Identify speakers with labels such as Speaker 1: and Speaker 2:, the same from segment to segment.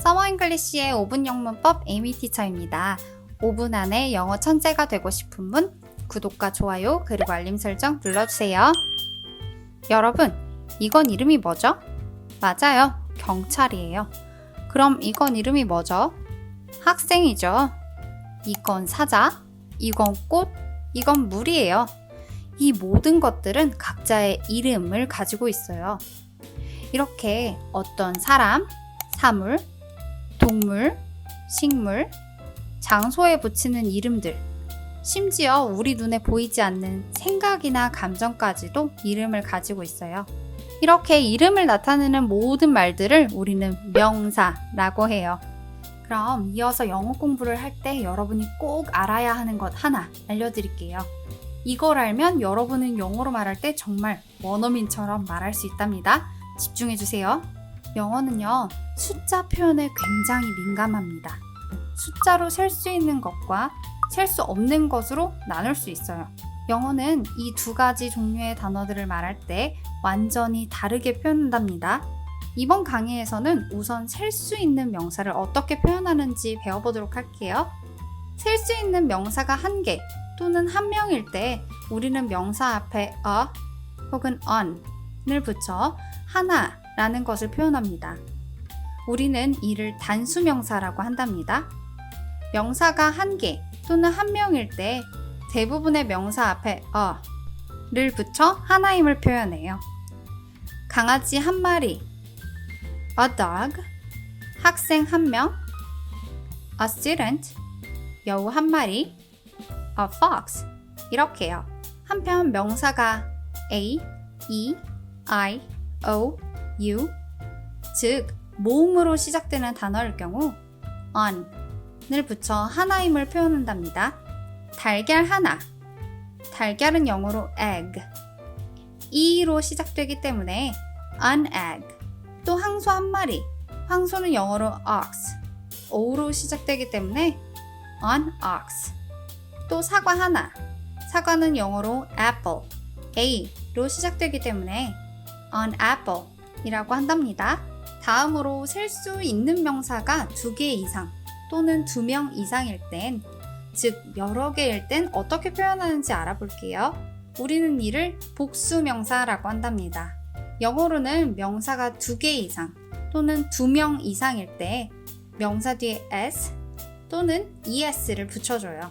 Speaker 1: 서머 잉글리시의 5분 영문법 에이미 티처입니다. 5분 안에 영어 천재가 되고 싶은 분 구독과 좋아요 그리고 알림 설정 눌러주세요. 여러분, 이건 이름이 뭐죠? 맞아요. 경찰이에요. 그럼 이건 이름이 뭐죠? 학생이죠. 이건 사자, 이건 꽃, 이건 물이에요. 이 모든 것들은 각자의 이름을 가지고 있어요. 이렇게 어떤 사람, 사물, 동물, 식물, 장소에 붙이는 이름들, 심지어 우리 눈에 보이지 않는 생각이나 감정까지도 이름을 가지고 있어요. 이렇게 이름을 나타내는 모든 말들을 우리는 명사라고 해요. 그럼 이어서 영어 공부를 할 때 여러분이 꼭 알아야 하는 것 하나 알려드릴게요. 이걸 알면 여러분은 영어로 말할 때 정말 원어민처럼 말할 수 있답니다. 집중해주세요. 영어는요, 숫자 표현에 굉장히 민감합니다. 숫자로 셀 수 있는 것과 셀 수 없는 것으로 나눌 수 있어요. 영어는 이 두 가지 종류의 단어들을 말할 때 완전히 다르게 표현한답니다. 이번 강의에서는 우선 셀 수 있는 명사를 어떻게 표현하는지 배워보도록 할게요. 셀 수 있는 명사가 한 개 또는 한 명일 때 우리는 명사 앞에 a 혹은 on을 붙여 하나 라는 것을 표현합니다. 우리는 이를 단수명사라고 한답니다. 명사가 한 개 또는 한 명일 때 대부분의 명사 앞에 a를 붙여 하나임을 표현해요. 강아지 한 마리, a dog, 학생 한 명, a student, 여우 한 마리, a fox 이렇게요. 한편 명사가 a, e, i, o, u 즉 모음으로 시작되는 단어일 경우 on을 붙여 하나임을 표현한답니다. 달걀 하나. 달걀은 영어로 egg. e로 시작되기 때문에 an egg. 또 황소 한 마리. 황소는 영어로 ox. o로 시작되기 때문에 an ox. 또 사과 하나. 사과는 영어로 apple. a로 시작되기 때문에 an apple 이라고 한답니다. 다음으로 셀 수 있는 명사가 두 개 이상 또는 두 명 이상일 땐, 즉 여러 개일 땐 어떻게 표현하는지 알아볼게요. 우리는 이를 복수 명사라고 한답니다. 영어로는 명사가 두 개 이상 또는 두 명 이상일 때 명사 뒤에 s 또는 es를 붙여줘요.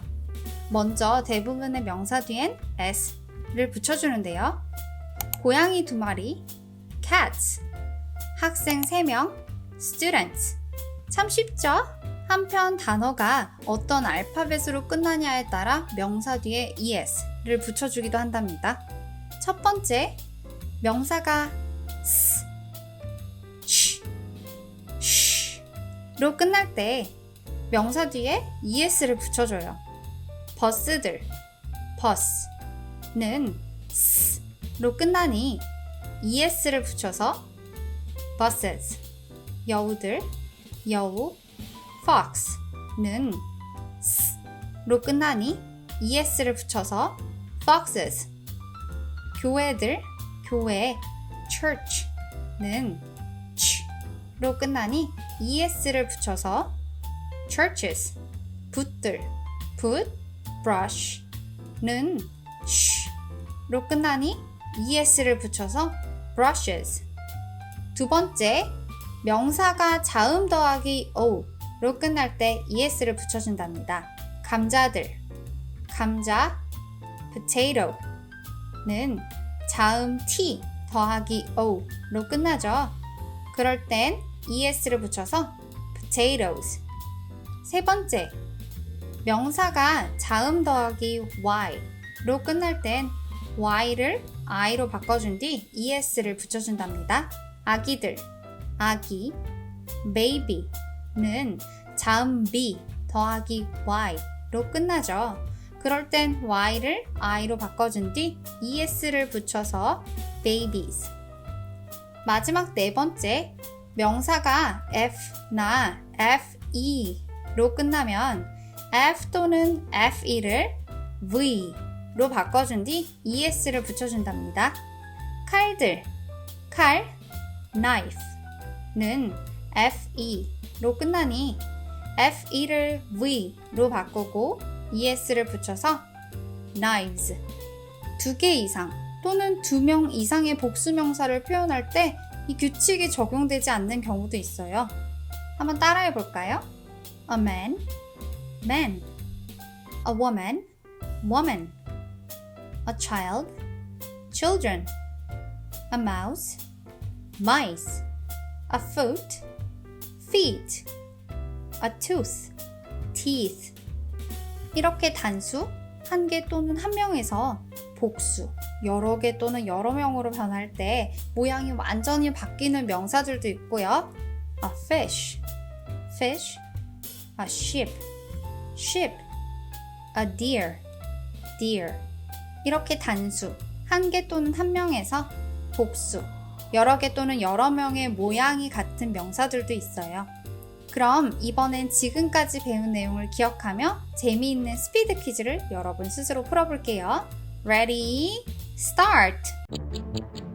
Speaker 1: 먼저 대부분의 명사 뒤엔 s를 붙여주는데요. 고양이 두 마리, cats, 학생 3명, students. 참 쉽죠? 한편 단어가 어떤 알파벳으로 끝나냐에 따라 명사 뒤에 es를 붙여주기도 한답니다. 첫 번째, 명사가 s, sh, sh로 끝날 때 명사 뒤에 es를 붙여줘요. 버스들, bus는 s로 끝나니 es를 붙여서 buses, 여우들, 여우, fox는 s로 끝나니 es를 붙여서 foxes. 교회들, 교회, church는 ch로 끝나니 es를 붙여서 churches. 붓들, 붓, brush는 sh로 끝나니 es를 붙여서 brushes. 두 번째, 명사가 자음 더하기 o로 끝날 때 es를 붙여준답니다. 감자들, 감자, potato는 자음 t 더하기 o로 끝나죠. 그럴 땐 es를 붙여서 potatoes. 세 번째, 명사가 자음 더하기 y로 끝날 땐 y를 i로 바꿔준 뒤 es를 붙여준답니다. 아기들, 아기, baby는 자음 b 더하기 y로 끝나죠. 그럴 땐 y를 i로 바꿔준 뒤 es를 붙여서 babies. 마지막 네 번째, 명사가 f나 fe로 끝나면 f 또는 fe를 v 로 바꿔준 뒤 es를 붙여준답니다. 칼들, 칼, knife는 fe es로 끝나니 F-E를 V로 바꾸고 ES를 붙여서 knives 두 개 이상 또는 두 명 이상의 복수명사를 표현할 때 이 규칙이 적용되지 않는 경우도 있어요. 한번 따라해 볼까요? A man, man. A woman, woman. A child, children. A mouse, mice. A foot, feet. A tooth, teeth. 이렇게 단수, 한 개 또는 한 명에서 복수, 여러 개 또는 여러 명으로 변할 때 모양이 완전히 바뀌는 명사들도 있고요. A fish, fish. A ship, ship. A deer, deer. 이렇게 단수, 한 개 또는 한 명에서 복수, 여러 개 또는 여러 명의 모양이 같은 명사들도 있어요. 그럼 이번엔 지금까지 배운 내용을 기억하며 재미있는 스피드 퀴즈를 여러분 스스로 풀어볼게요. Ready? Start!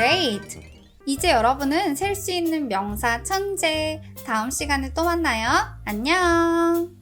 Speaker 1: Great! 이제 여러분은 셀 수 있는 명사 천재. 다음 시간에 또 만나요. 안녕!